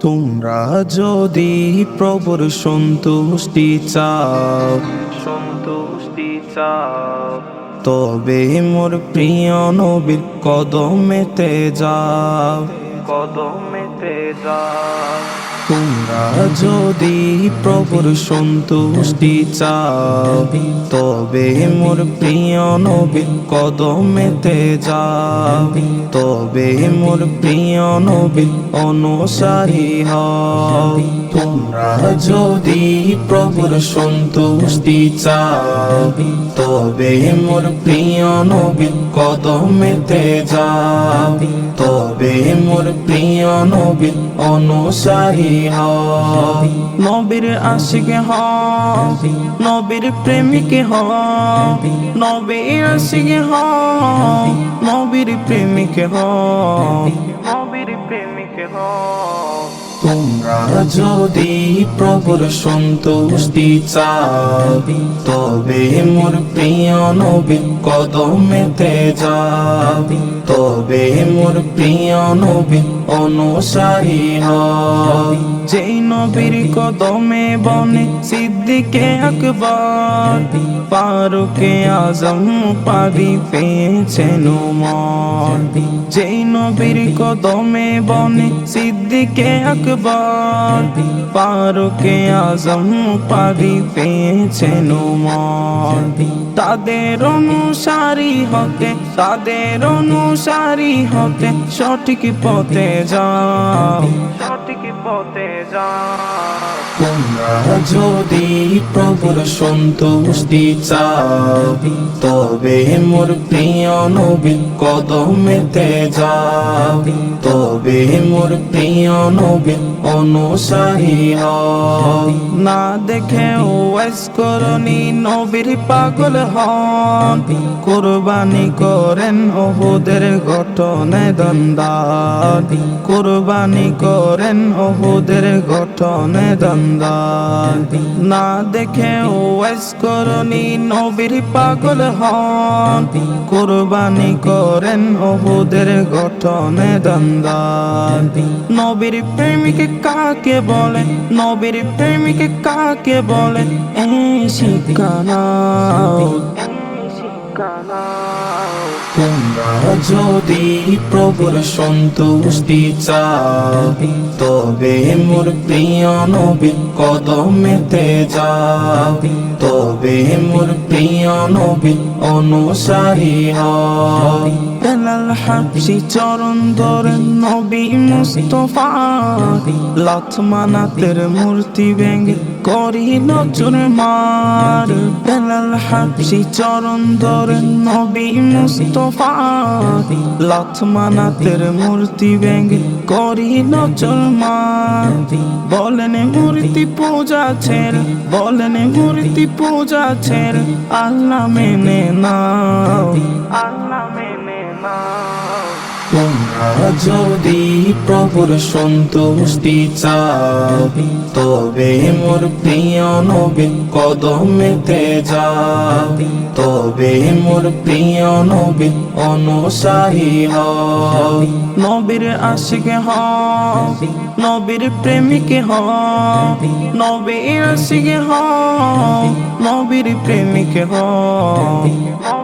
তোমরা যদি প্রভুর সন্তুষ্টি চাও সন্তুষ্টি চাও। তবে মোর প্রিয় নবীর কদমেতে যাও। কদমেতে তোমরা যদি প্রভুর সন্তুষ্টি চাও, তবে মোর প্রিয় নবীর কদমেতে যাও তবে মোর প্রিয় নবীর অনুসারী হও। তোমরা যদি প্রভুর সন্তুষ্টি চাও, তবে মোর প্রিয় নবীর কদমেতে যাও তবে মোর প্রিয় নবীর অনুসারী হও নবীর আশিক হ নবীর প্রেমিক হ নবী আশিক হ নবীর প্রেমিক হ নবীর প্রেমিক হও যদি প্রভুর সন্তুষ্টি চাও, তবে মোর প্রিয় নবী কদমেতে যাও। তবে মোর প্রিয় নবী অনুসারী হও। যেই নবীর কদমে বনে সিদ্দিকে আকবর পারুকে আজম পারি পেয়েছেন মন যেই নবীর কদমে বনে সিদ্দিকে আকবর পারুকে আজম পারি পেয়েছেন মন তাদের অনুসারী হতে তাদের অনুসারী হতে সঠিক পথে যাও। সঠিক পথে তোমরা যদি প্রভুর সন্তুষ্টি চাও তবে মোর প্রিয় নবী কদমেতে যাও। তবে মোর প্রিয় নবী অনুসারী হও। না দেখে ওয়াইস করনি নবীর পাগল হন। কোরবানি করেন ওহুদের ঘটনায় দন্দান কোরবানি করেন ওহুদের ঘটনায় দন্দান না দেখে ওয়াইস করনি নবীর পাগল হন। কোরবানি করেন ওহুদের গঠনে দন্দান নবীর প্রেমিক কাকে বলে? নবীর প্রেমিক কাকে বলে? এই শিকানাও তোমরা যদি প্রভুর সন্তুষ্টি চাও তবে মোর প্রিয় নবী কদমেতে যাও তবে মোর প্রিয় নবী অনুসারী বেলাল হাবসি চরণ ধরেন নবী মুস্তফা। মূর্তি ভেঙে চরণ ধরেন নবী মুস্তফা। লথমানাতের মূর্তি ব্যঙ্গে করি মার বলেন মূর্তি পূজা ছেড়ে, বলেন মূর্তি পূজা ছেড়ে, আল্লাহ মেনে নাও, আল্লাহ মেনে তোমরা যদি প্রভুর সন্তুষ্টি চাও, তবে মোর প্রিয় নবী কদমেতে যাও। তবে মোর প্রিয় নবী অনুসারী নবীর আশিকে হও, নবীর প্রেমিকে হও। নবীর আশিকে হও, নবীর প্রেমিকে হও।